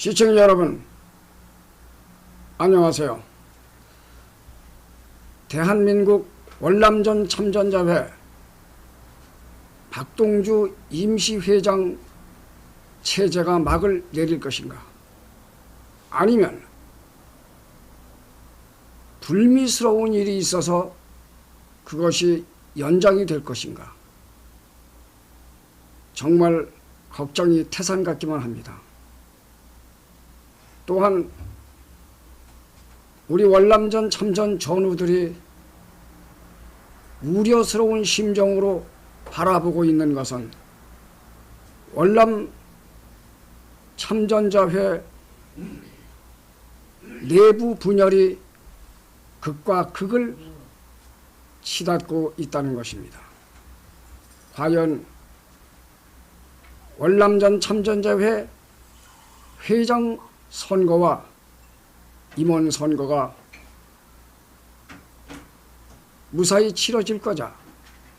시청자 여러분, 안녕하세요. 대한민국 월남전 참전자회 박동주 임시회장 체제가 막을 내릴 것인가? 아니면 불미스러운 일이 있어서 그것이 연장이 될 것인가? 정말 걱정이 태산 같기만 합니다. 또한 우리 월남전 참전 전우들이 우려스러운 심정으로 바라보고 있는 것은 월남 참전자회 내부 분열이 극과 극을 치닫고 있다는 것입니다. 과연 월남전 참전자회 회장 선거와 임원 선거가 무사히 치러질 거냐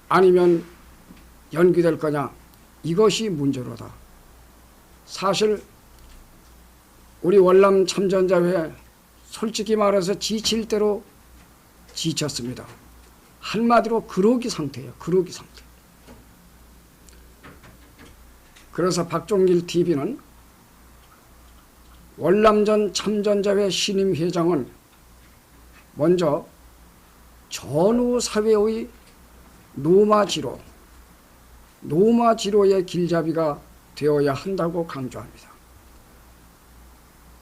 아니면 연기될 거냐 이것이 문제로다. 사실 우리 월남 참전자회 솔직히 말해서 지칠 대로 지쳤습니다. 한마디로 그러기 상태예요. 그러기 상태. 그래서 박종길 TV는 월남전 참전자회 신임 회장은 먼저 전후 사회의 노마지로 노마지로의 길잡이가 되어야 한다고 강조합니다.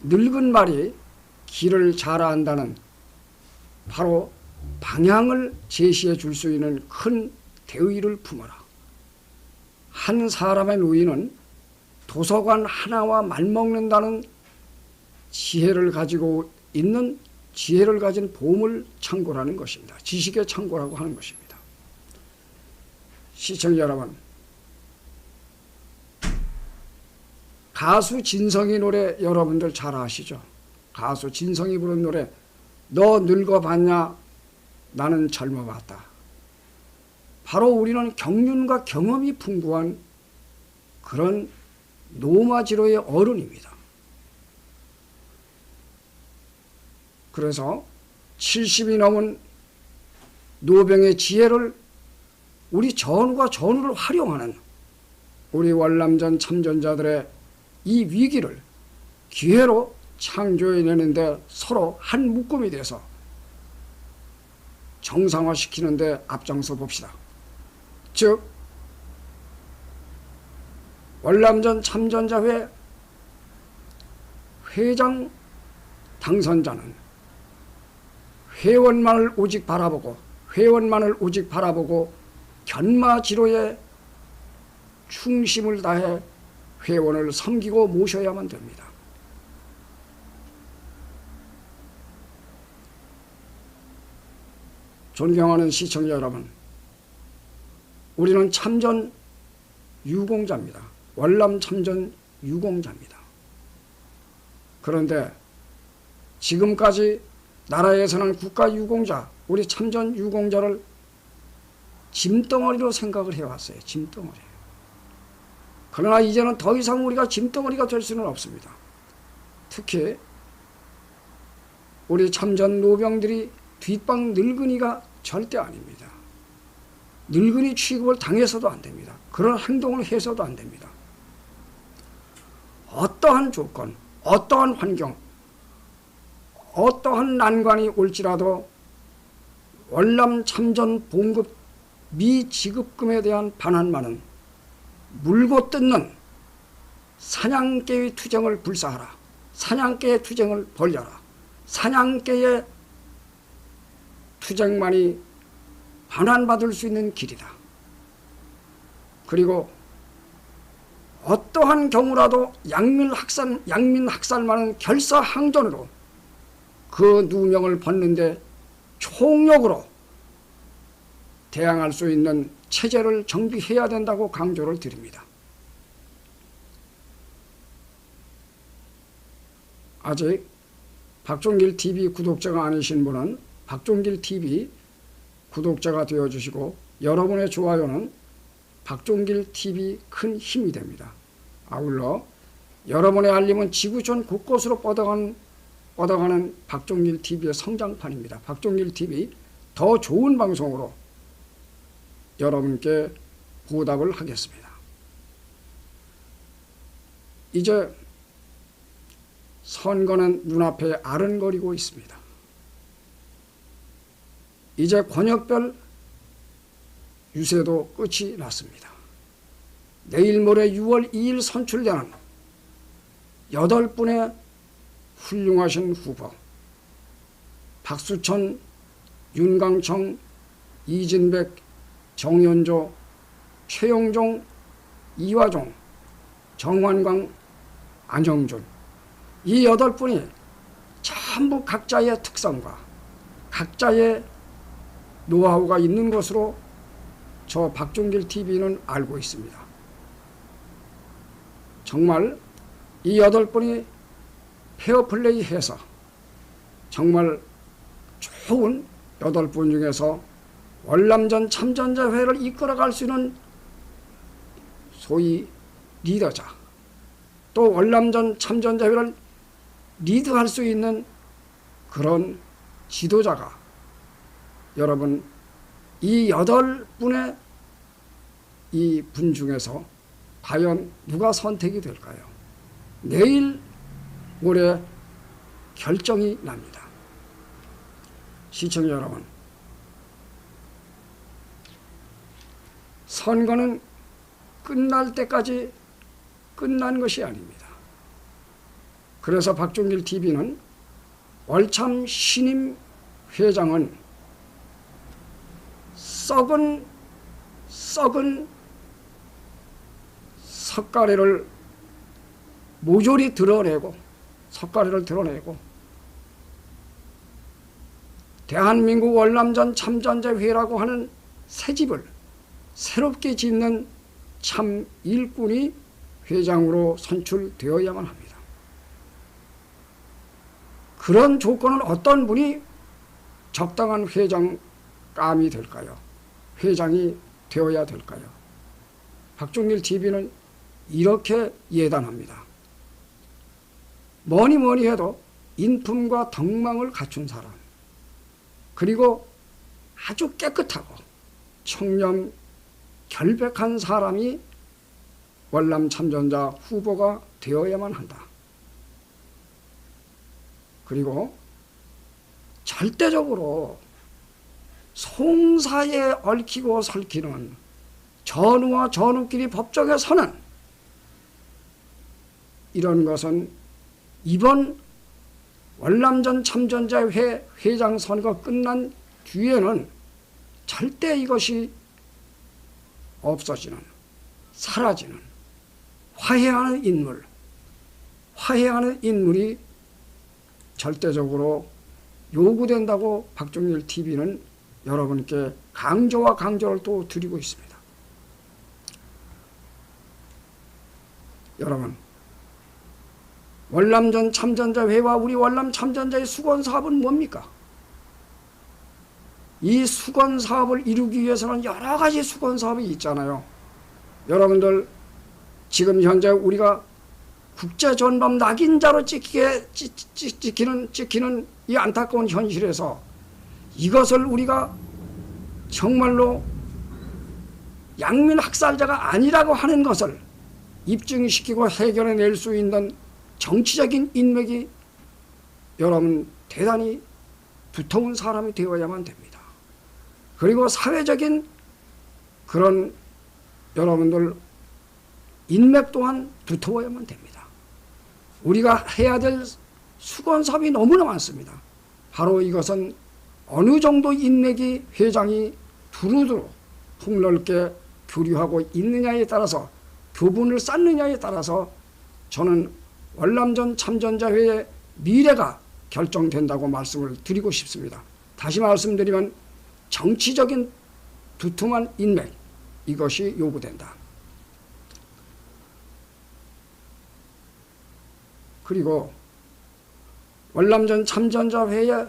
늙은 말이 길을 잘 안다는 바로 방향을 제시해 줄 수 있는 큰 대의를 품어라. 한 사람의 노인은 도서관 하나와 맞먹는다는 지혜를 가지고 있는 지혜를 가진 보물 창고라는 것입니다. 지식의 창고라고 하는 것입니다. 시청자 여러분, 가수 진성이 노래 여러분들 잘 아시죠? 가수 진성이 부른 노래 너 늙어봤냐 나는 젊어봤다. 바로 우리는 경륜과 경험이 풍부한 그런 노마지로의 어른입니다. 그래서 70이 넘은 노병의 지혜를 우리 전우가 전우를 활용하는 우리 월남전 참전자들의 이 위기를 기회로 창조해내는데 서로 한 묶음이 돼서 정상화시키는데 앞장서 봅시다. 즉 월남전 참전자회 회장 당선자는 회원만을 오직 바라보고 회원만을 오직 바라보고 견마지로에 충심을 다해 회원을 섬기고 모셔야만 됩니다. 존경하는 시청자 여러분, 우리는 참전 유공자입니다. 월남 참전 유공자입니다. 그런데 지금까지 나라에서는 국가 유공자, 우리 참전 유공자를 짐덩어리로 생각을 해왔어요. 짐덩어리. 그러나 이제는 더 이상 우리가 짐덩어리가 될 수는 없습니다. 특히 우리 참전 노병들이 뒷방 늙은이가 절대 아닙니다. 늙은이 취급을 당해서도 안 됩니다. 그런 행동을 해서도 안 됩니다. 어떠한 조건, 어떠한 환경, 어떠한 난관이 올지라도 월남 참전 봉급 미지급금에 대한 반환만은 물고 뜯는 사냥개의 투쟁을 불사하라. 사냥개의 투쟁을 벌려라. 사냥개의 투쟁만이 반환받을 수 있는 길이다. 그리고 어떠한 경우라도 양민 학살, 양민 학살만은 결사항전으로 그 누명을 벗는데 총력으로 대항할 수 있는 체제를 정비해야 된다고 강조를 드립니다. 아직 박종길 TV 구독자가 아니신 분은 박종길 TV 구독자가 되어주시고 여러분의 좋아요는 박종길 TV 큰 힘이 됩니다. 아울러 여러분의 알림은 지구촌 곳곳으로 뻗어가 는, 뻗어가는 박종길 TV의 성장판입니다. 박종길 TV 더 좋은 방송으로 여러분께 보답을 하겠습니다. 이제 선거는 눈앞에 아른거리고 있습니다. 이제 권역별 유세도 끝이 났습니다. 내일 모레 6월 2일 선출되는 여덟 분의 훌륭하신 후보 박수천, 윤강청, 이진백, 정연조, 최영종, 이화종, 정환광, 안영준 이 여덟 분이 전부 각자의 특성과 각자의 노하우가 있는 것으로 저 박종길 TV는 알고 있습니다. 정말 이 여덟 분이 페어플레이 해서 정말 좋은 여덟 분 중에서 월남전 참전자회를 이끌어갈 수 있는 소위 리더자 또 월남전 참전자회를 리드할 수 있는 그런 지도자가 여러분 이 여덟 분의 이 분 중에서 과연 누가 선택이 될까요? 내일 모레 결정이 납니다. 시청자 여러분, 선거는 끝날 때까지 끝난 것이 아닙니다. 그래서 박종길 TV는 월참 신임 회장은 썩은 썩은 석가래를 모조리 드러내고 석가래를 드러내고 대한민국 월남전 참전자회라고 하는 새 집을 새롭게 짓는 참 일꾼이 회장으로 선출되어야만 합니다. 그런 조건은 어떤 분이 적당한 회장감이 될까요? 회장이 되어야 될까요? 박종일 TV는 이렇게 예단합니다. 뭐니 뭐니 해도 인품과 덕망을 갖춘 사람, 그리고 아주 깨끗하고 청렴 결백한 사람이 월남 참전자 후보가 되어야만 한다. 그리고 절대적으로 송사에 얽히고 설키는 전우와 전우끼리 법정에 서는 이런 것은 이번 월남전 참전자회 회장 선거 끝난 뒤에는 절대 이것이 없어지는 사라지는 화해하는 인물 화해하는 인물이 절대적으로 요구된다고 박종일 TV는 여러분께 강조와 강조를 또 드리고 있습니다. 여러분, 월남전 참전자회와 우리 월남 참전자의 수건 사업은 뭡니까? 이 수건 사업을 이루기 위해서는 여러 가지 수건 사업이 있잖아요. 여러분들 지금 현재 우리가 국제 전범 낙인자로 찍히게 찍, 찍, 찍히는 찍히는 이 안타까운 현실에서 이것을 우리가 정말로 양민 학살자가 아니라고 하는 것을 입증시키고 해결해 낼 수 있는 정치적인 인맥이 여러분 대단히 두터운 사람이 되어야만 됩니다. 그리고 사회적인 그런 여러분들 인맥 또한 두터워야만 됩니다. 우리가 해야 될 수건 사업이 너무나 많습니다. 바로 이것은 어느 정도 인맥이 회장이 두루두루 폭넓게 교류하고 있느냐에 따라서 교분을 쌓느냐에 따라서 저는 월남전 참전자회의 미래가 결정된다고 말씀을 드리고 싶습니다. 다시 말씀드리면 정치적인 두툼한 인맥 이것이 요구된다. 그리고 월남전 참전자회의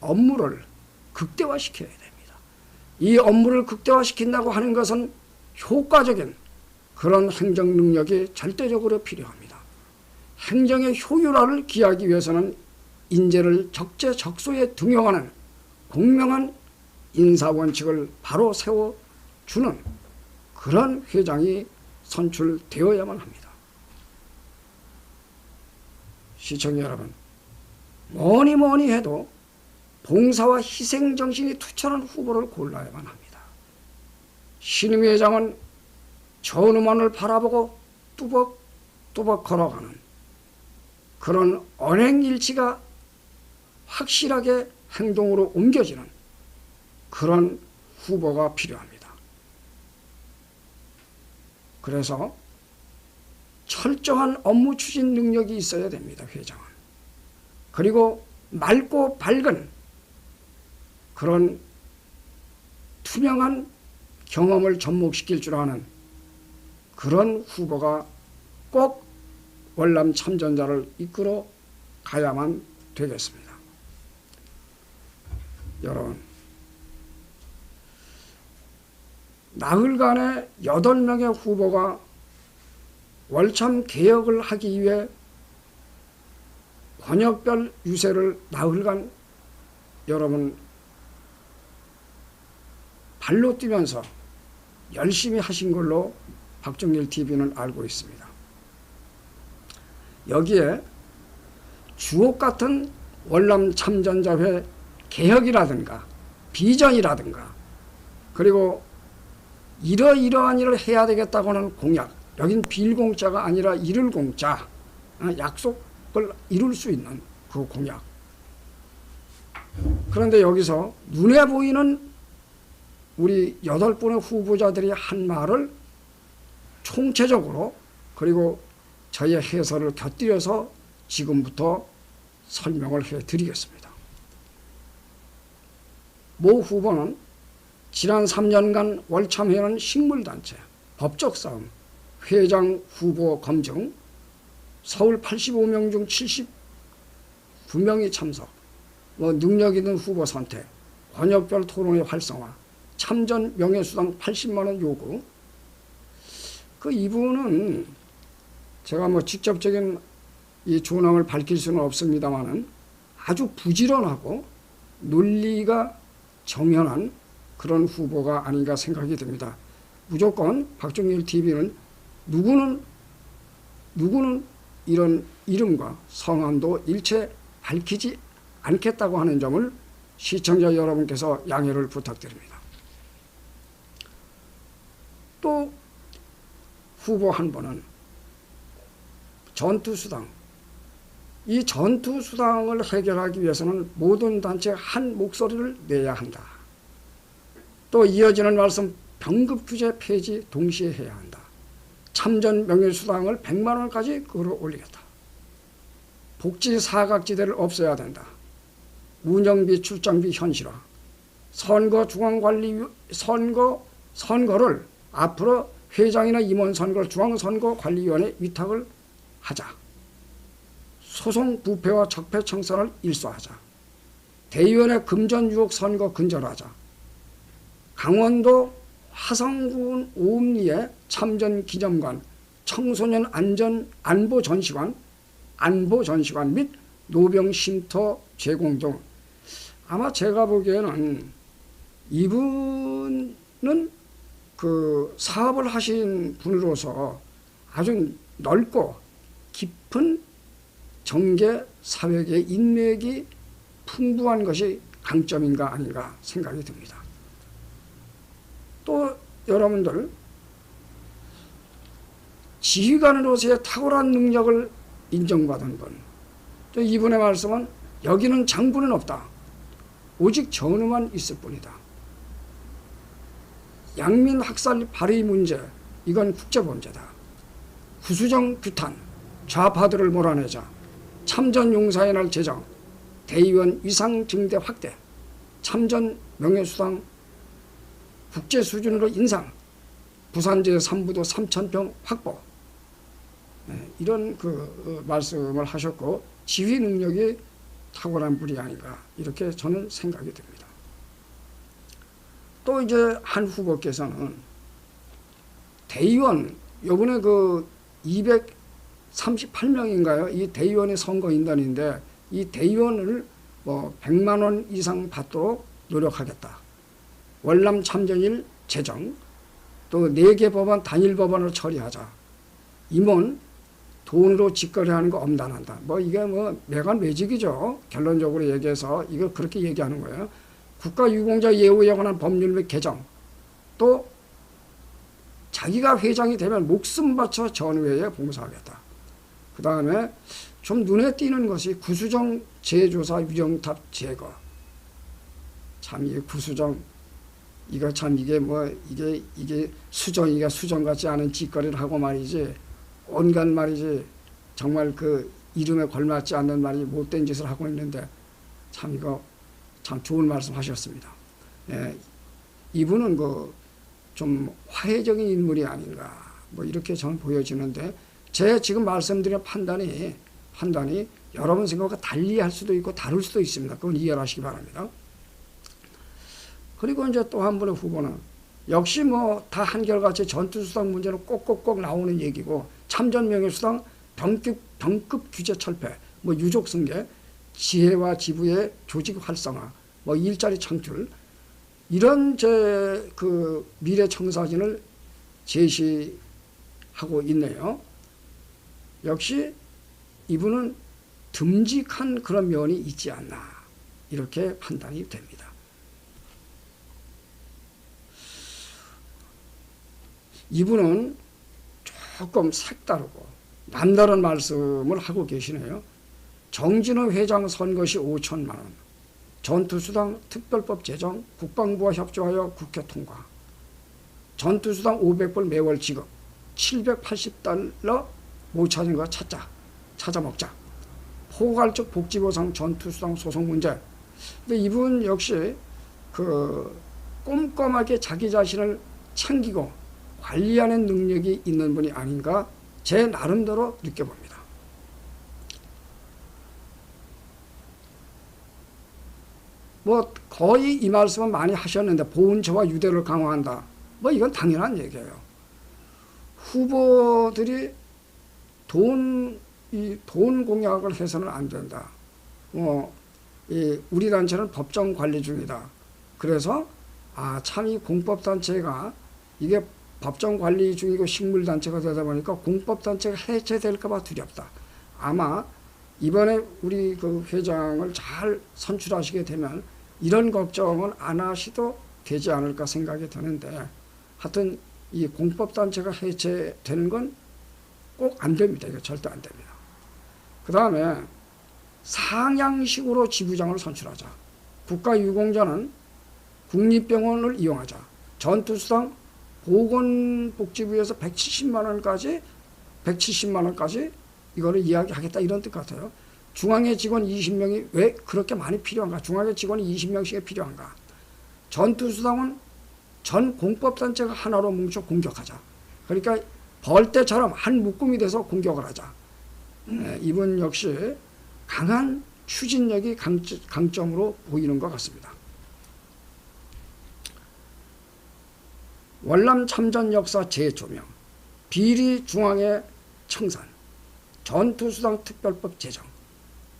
업무를 극대화시켜야 됩니다. 이 업무를 극대화시킨다고 하는 것은 효과적인 그런 행정 능력이 절대적으로 필요합니다. 행정의 효율화를 기하기 위해서는 인재를 적재적소에 등용하는 공명한 인사 원칙을 바로 세워주는 그런 회장이 선출되어야만 합니다. 시청자 여러분, 뭐니 뭐니 해도 봉사와 희생 정신이 투철한 후보를 골라야만 합니다. 신임 회장은 전우만을 바라보고 뚜벅뚜벅 걸어가는 그런 언행일치가 확실하게 행동으로 옮겨지는 그런 후보가 필요합니다. 그래서 철저한 업무 추진 능력이 있어야 됩니다, 회장은. 그리고 맑고 밝은 그런 투명한 경험을 접목시킬 줄 아는 그런 후보가 꼭 월남 참전자를 이끌어 가야만 되겠습니다. 여러분, 나흘간의 여덟 명의 후보가 월참 개혁을 하기 위해 권역별 유세를 나흘간 여러분 발로 뛰면서 열심히 하신 걸로 박정일 TV는 알고 있습니다. 여기에 주옥 같은 월남 참전자회 개혁이라든가 비전이라든가 그리고 이러이러한 일을 해야 되겠다고 하는 공약 여긴 빌공짜가 아니라 이룰 공짜 어, 약속을 이룰 수 있는 그 공약. 그런데 여기서 눈에 보이는 우리 여덟 분의 후보자들이 한 말을 총체적으로 그리고 저희의 해설을 곁들여서 지금부터 설명을 해 드리겠습니다. 모 후보는 지난 3년간 월참회는 식물단체, 법적 싸움, 회장 후보 검증, 서울 85명 중 79명이 참석, 뭐 능력 있는 후보 선택, 권역별 토론회 활성화, 참전 명예수당 80만 원 요구. 그 이분은 제가 뭐 직접적인 이 존함을 밝힐 수는 없습니다만은 아주 부지런하고 논리가 정연한 그런 후보가 아닌가 생각이 듭니다. 무조건 박정일 TV는 누구는 누구는 이런 이름과 성함도 일체 밝히지 않겠다고 하는 점을 시청자 여러분께서 양해를 부탁드립니다. 또 후보 한 분은 전투수당. 이 전투수당을 해결하기 위해서는 모든 단체 한 목소리를 내야 한다. 또 이어지는 말씀 병급규제 폐지 동시에 해야 한다. 참전 명예수당을 100만 원까지 끌어 올리겠다. 복지 사각지대를 없애야 된다. 운영비 출장비 현실화. 선거 중앙관리 선거 선거를 앞으로 회장이나 임원 선거를 중앙선거관리위원회 위탁을 하자. 소송 부패와 적폐 청산을 일소하자. 대의원의 금전 유혹 선거 근절하자. 강원도 화성군 오음리의 참전 기념관, 청소년 안전 안보 전시관, 안보 전시관 및 노병 쉼터 제공 등 아마 제가 보기에는 이분은 그 사업을 하신 분으로서 아주 넓고 깊은 정계 사회계 인맥이 풍부한 것이 강점인가 아닌가 생각이 듭니다. 또 여러분들 지휘관으로서의 탁월한 능력을 인정받은 분. 또 이분의 말씀은 여기는 장부는 없다. 오직 전우만 있을 뿐이다. 양민 학살 발의 문제 이건 국제 범죄다. 구수정 규탄 좌파들을 몰아내자 참전 용사의 날 제정 대의원 위상 증대 확대 참전 명예수당 국제 수준으로 인상 부산제 3부도 3천평 확보 네, 이런 그 어, 말씀을 하셨고 지휘 능력이 탁월한 분이 아닌가 이렇게 저는 생각이 듭니다. 또 이제 한 후보께서는 대의원 요번에 그 38명인가요? 이 대의원이 선거인단인데 이 대의원을 뭐 100만 원 이상 받도록 노력하겠다. 월남 참전일 제정 또네개 법안 단일 법안을 처리하자. 임원 돈으로 직거래하는 거 엄단한다. 뭐 이게 뭐 매간 매직이죠. 결론적으로 얘기해서 이거 그렇게 얘기하는 거예요. 국가 유공자 예우에 관한 법률 및 개정 또 자기가 회장이 되면 목숨 바쳐 전후회에 봉사하겠다. 그 다음에 좀 눈에 띄는 것이 구수정 재조사 위정탑 제거. 참 이 구수정. 이거 참 이게 뭐 이게 이게 수정이가 수정 같지 않은 짓거리를 하고 말이지. 온갖 말이지. 정말 그 이름에 걸맞지 않는 말이 못된 짓을 하고 있는데 참 이거 참 좋은 말씀 하셨습니다. 예, 이분은 그 좀 화해적인 인물이 아닌가. 뭐 이렇게 저는 보여지는데 제 지금 말씀드린 판단이 판단이 여러분 생각과 달리 할 수도 있고 다를 수도 있습니다. 그건 이해하시기 바랍니다. 그리고 이제 또 한 분의 후보는 역시 뭐 다 한결같이 전투수당 문제는 꼭꼭꼭 나오는 얘기고 참전 명예수당 병급 병급 규제 철폐 뭐 유족 승계 지혜와 지부의 조직 활성화 뭐 일자리 창출 이런 제 그 미래 청사진을 제시하고 있네요. 역시 이분은 듬직한 그런 면이 있지 않나 이렇게 판단이 됩니다. 이분은 조금 색다르고 남다른 말씀을 하고 계시네요. 정진호 회장 선것이 5천만 원, 전투수당 특별법 제정, 국방부와 협조하여 국회 통과, 전투수당 500불 매월 지급, 780달러 못 찾은 거 찾자, 찾아 먹자. 포괄적 복지보상 전투수당 소송 문제. 근데 이분 역시 그 꼼꼼하게 자기 자신을 챙기고 관리하는 능력이 있는 분이 아닌가 제 나름대로 느껴봅니다. 뭐 거의 이 말씀은 많이 하셨는데 보훈처와 유대를 강화한다. 뭐 이건 당연한 얘기예요. 후보들이 돈, 이 돈 공약을 해서는 안 된다. 뭐, 이 우리 단체는 법정 관리 중이다. 그래서, 아, 참 이 공법단체가 이게 법정 관리 중이고 식물단체가 되다 보니까 공법단체가 해체될까봐 두렵다. 아마 이번에 우리 그 회장을 잘 선출하시게 되면 이런 걱정은 안 하셔도 되지 않을까 생각이 드는데 하여튼 이 공법단체가 해체되는 건 꼭 안 됩니다. 이거 절대 안 됩니다. 그 다음에 상향식으로 지부장을 선출하자. 국가유공자는 국립병원을 이용하자. 전투수당 보건복지부에서 170만 원까지 170만 원까지 이거를 이야기하겠다 이런 뜻 같아요. 중앙의 직원 20명이 왜 그렇게 많이 필요한가? 중앙의 직원이 20명씩 필요한가? 전투수당은 전 공법단체가 하나로 뭉쳐 공격하자. 그러니까 벌떼처럼 한 묶음이 돼서 공격을 하자. 네, 이분 역시 강한 추진력이 강점 으로 보이는 것 같습니다. 월남 참전 역사 재조명, 비리 중앙의 청산, 전투수당 특별법 제정,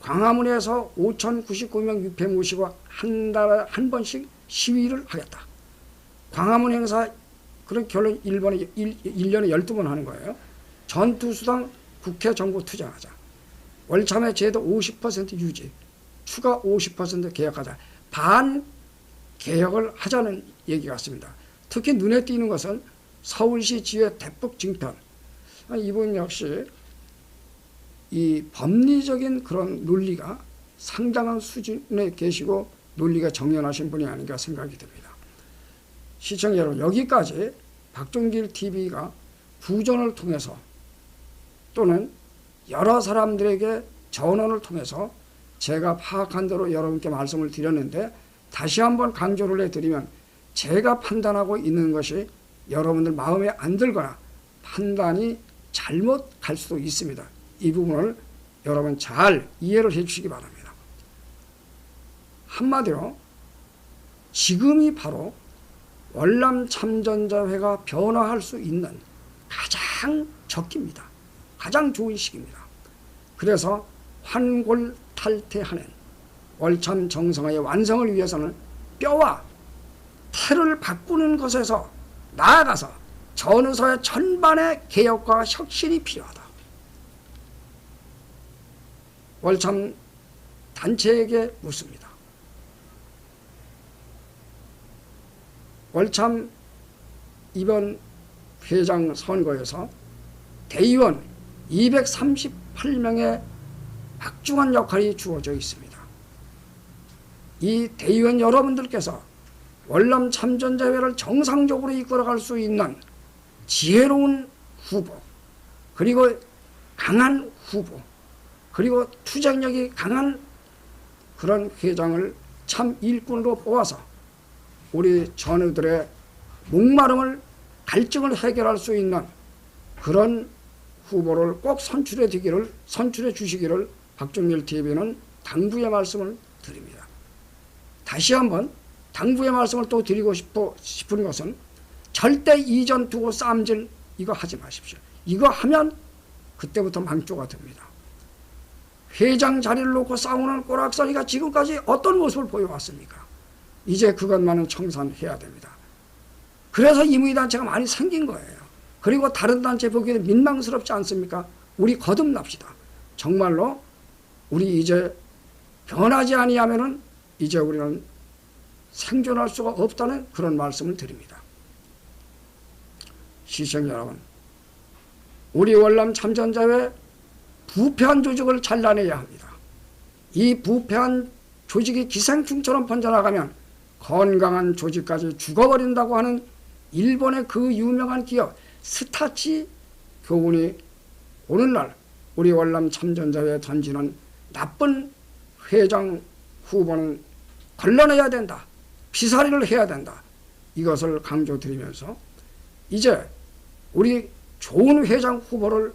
광화문에서 5,099명 유폐 모시고 한 달에 한 번씩 시위를 하겠다. 광화문 행사 그런 결론 1번에 1, 1년에 12번 하는 거예요. 전투수당 국회 정부 투자하자. 월참회 제도 50% 유지. 추가 50% 개혁하자. 반 개혁을 하자는 얘기 같습니다. 특히 눈에 띄는 것은 서울시 지회 대폭 증편. 이분 역시 이 법리적인 그런 논리가 상당한 수준에 계시고 논리가 정연하신 분이 아닌가 생각이 듭니다. 시청자 여러분, 여기까지 박종길 TV가 부전을 통해서 또는 여러 사람들에게 전원을 통해서 제가 파악한 대로 여러분께 말씀을 드렸는데 다시 한번 강조를 해드리면 제가 판단하고 있는 것이 여러분들 마음에 안 들거나 판단이 잘못 갈 수도 있습니다. 이 부분을 여러분 잘 이해를 해 주시기 바랍니다. 한마디로 지금이 바로 월남 참전자회가 변화할 수 있는 가장 적기입니다. 가장 좋은 시기입니다. 그래서 환골탈태하는 월참 정성의 완성을 위해서는 뼈와 태를 바꾸는 것에서 나아가서 전후서의 전반의 개혁과 혁신이 필요하다. 월참 단체에게 묻습니다. 월참 이번 회장 선거에서 대의원 238명의 막중한 역할이 주어져 있습니다. 이 대의원 여러분들께서 월남 참전자회를 정상적으로 이끌어갈 수 있는 지혜로운 후보, 그리고 강한 후보, 그리고 투쟁력이 강한 그런 회장을 참 일꾼으로 뽑아서 우리 전우들의 목마름을 갈증을 해결할 수 있는 그런 후보를 꼭 선출해 주기를 선출해 주시기를 박종렬 TV는 당부의 말씀을 드립니다. 다시 한번 당부의 말씀을 또 드리고 싶어 싶은 것은 절대 이전 두고 싸움질 이거 하지 마십시오. 이거 하면 그때부터 망조가 됩니다. 회장 자리를 놓고 싸우는 꼬락서리가 지금까지 어떤 모습을 보여왔습니까? 이제 그것만은 청산해야 됩니다. 그래서 임의단체가 많이 생긴 거예요. 그리고 다른 단체 보기에도 민망스럽지 않습니까? 우리 거듭납시다. 정말로 우리 이제 변하지 아니하면은 이제 우리는 생존할 수가 없다는 그런 말씀을 드립니다. 시청 여러분, 우리 월남 참전자회 부패한 조직을 잘라내야 합니다. 이 부패한 조직이 기생충처럼 번져나가면 건강한 조직까지 죽어버린다고 하는 일본의 그 유명한 기업 스타치 교훈이 오늘날 우리 월남 참전자회에 던지는 나쁜 회장 후보는 걸러내야 된다. 피사리를 해야 된다. 이것을 강조드리면서 이제 우리 좋은 회장 후보를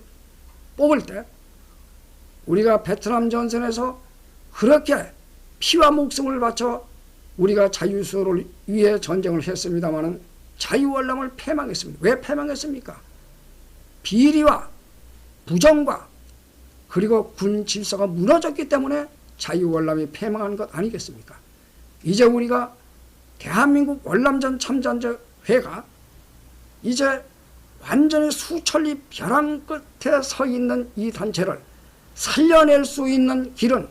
뽑을 때 우리가 베트남 전선에서 그렇게 피와 목숨을 바쳐 우리가 자유수호를 위해 전쟁을 했습니다마는 자유월남을 패망했습니다. 왜 패망했습니까? 비리와 부정과 그리고 군 질서가 무너졌기 때문에 자유월남이 패망한 것 아니겠습니까? 이제 우리가 대한민국 월남전 참전회가 이제 완전히 수천리 벼랑 끝에 서 있는 이 단체를 살려낼 수 있는 길은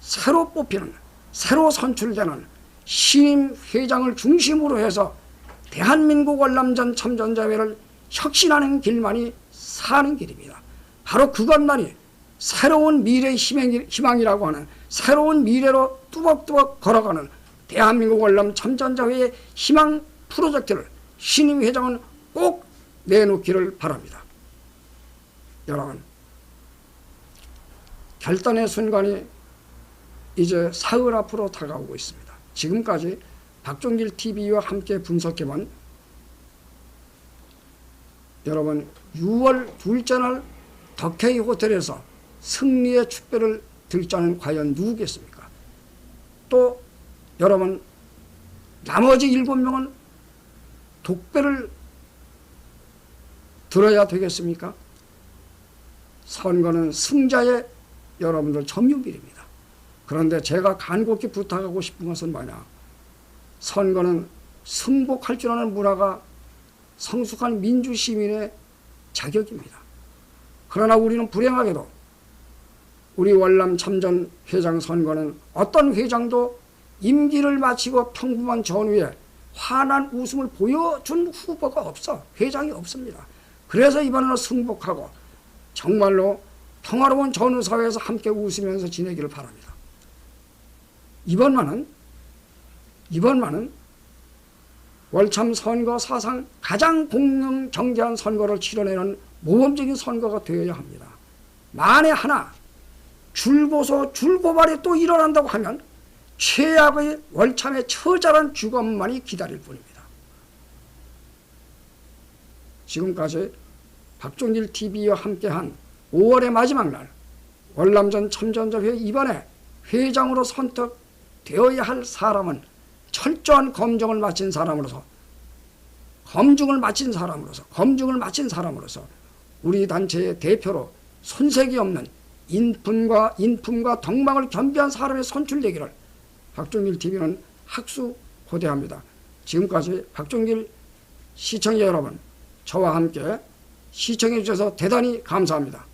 새로 뽑히는 새로 선출되는 신임 회장을 중심으로 해서 대한민국 월남전 참전자회를 혁신하는 길만이 사는 길입니다. 바로 그것만이 새로운 미래의 희망이라고 하는 새로운 미래로 뚜벅뚜벅 걸어가는 대한민국 월남 참전자회의 희망 프로젝트를 신임 회장은 꼭 내놓기를 바랍니다. 여러분, 결단의 순간이 이제 사흘 앞으로 다가오고 있습니다. 지금까지 박종길 TV와 함께 분석해본 여러분 6월 둘째 날 덕혜이 호텔에서 승리의 축배를 들 자는 과연 누구겠습니까? 또 여러분 나머지 일곱 명은 독배를 들어야 되겠습니까? 선거는 승자의 여러분들 점유밀입니다. 그런데 제가 간곡히 부탁하고 싶은 것은 뭐냐? 선거는 승복할 줄 아는 문화가 성숙한 민주 시민의 자격입니다. 그러나 우리는 불행하게도 우리 월남 참전 회장 선거는 어떤 회장도 임기를 마치고 평범한 전후에 환한 웃음을 보여준 후보가 없어. 회장이 없습니다. 그래서 이번에는 승복하고 정말로 평화로운 전후사회에서 함께 웃으면서 지내기를 바랍니다. 이번만은 이번만은 월참 선거 사상 가장 공명 정대한 선거를 치러내는 모범적인 선거가 되어야 합니다. 만에 하나 줄보소 줄고발이 또 일어난다고 하면 최악의 월참의 처절한 죽음만이 기다릴 뿐입니다. 지금까지 박종길 TV와 함께한 5월의 마지막 날 월남전 참전자회 이번에 회장으로 선택 되어야 할 사람은 철저한 검증을 마친 사람으로서 검증을 마친 사람으로서 검증을 마친 사람으로서 우리 단체의 대표로 손색이 없는 인품과 인품과 덕망을 겸비한 사람의 선출되기를 박종길 TV는 학수 고대합니다. 지금까지 박종길 시청자 여러분, 저와 함께 시청해 주셔서 대단히 감사합니다.